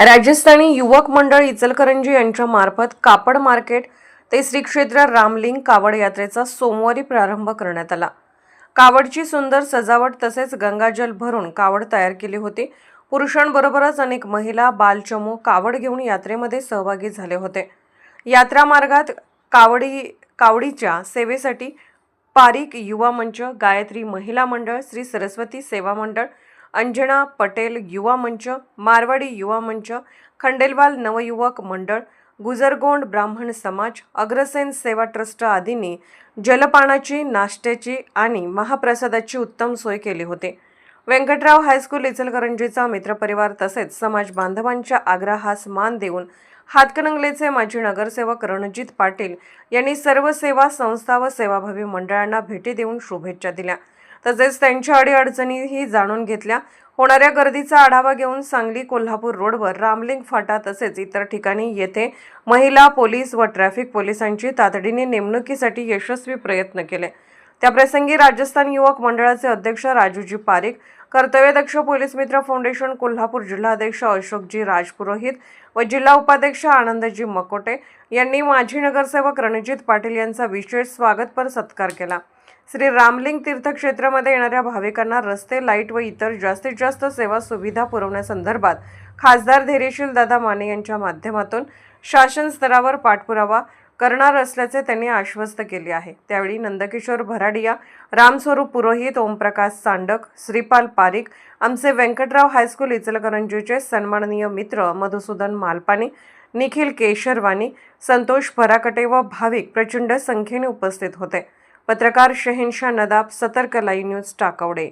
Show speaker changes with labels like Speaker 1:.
Speaker 1: राजस्थानी युवक मंडळ इचलकरंजी यांच्या मार्फत कापड मार्केट ते श्री क्षेत्र रामलिंग कावड यात्रेचा सोमवारी प्रारंभ करण्यात आला. कावडची सुंदर सजावट तसेच गंगाजल भरून कावड तयार केली होती. पुरुषांबरोबरच अनेक महिला बालचमू कावड घेऊन यात्रेमध्ये सहभागी झाले होते. यात्रा मार्गात कावडी कावडीच्या सेवेसाठी पारिक युवा मंच गायत्री महिला मंडळ श्री सरस्वती सेवा मंडळ अंजना पटेल युवा मंच मारवाडी युवा मंच खंडेलवाल नवयुवक मंडळ गुजरगोंड ब्राह्मण समाज अग्रसेन सेवा ट्रस्ट आदींनी जलपानाची नाश्त्याची आणि महाप्रसादाची उत्तम सोय केली होती. व्यंकटराव हायस्कूल इचलकरंजीचा मित्रपरिवार तसेच समाज बांधवांच्या आग्रहास मान देऊन हातकणंगलेचे माजी नगरसेवक रणजित पाटील यांनी सर्व सेवा संस्था व सेवाभावी मंडळांना भेटी देऊन शुभेच्छा दिल्या. तसेच त्यांच्या अडीअडचणीही जाणून घेतल्या. होणाऱ्या गर्दीचा आढावा घेऊन सांगली कोल्हापूर रोडवर रामलिंग फाटा तसेच इतर ठिकाणी येथे महिला पोलीस व ट्रॅफिक पोलिसांची तातडीने नेमणुकीसाठी यशस्वी प्रयत्न केले. त्याप्रसंगी राजस्थान युवक मंडळाचे अध्यक्ष राजूजी पारिक कर्तव्यदक्ष पोलीस मित्र फाउंडेशन कोल्हापूर जिल्हाध्यक्ष अशोकजी राजपुरोहित व जिल्हा उपाध्यक्ष आनंदजी मकोटे यांनी माजी नगरसेवक रणजित पाटील यांचा विशेष स्वागतपर सत्कार केला. श्री रामलिंग तीर्थक्षेत्रामध्ये येणाऱ्या भाविकांना रस्ते लाइट व इतर जास्तीत जास्त सेवा सुविधा पुरवण्यासंदर्भात खासदार धैर्यशील दादा माने यांच्या माध्यमातून शासन स्तरावर पाठपुरावा करणार असल्याचे त्यांनी आश्वस्त केले आहे. त्यावेळी नंदकिशोर भराडिया रामस्वरूप पुरोहित ओमप्रकाश सांडक श्रीपाल पारिक आमचे व्यंकटराव हायस्कूल इचलकरंजीचे सन्माननीय मित्र मधुसूदन मालपानी निखिल केशरवानी संतोष फराकटे व भाविक प्रचंड संख्येने उपस्थित होते. पत्रकार शहेनशाह नदाब सतर्क लाईव्ह न्यूज टाकवडे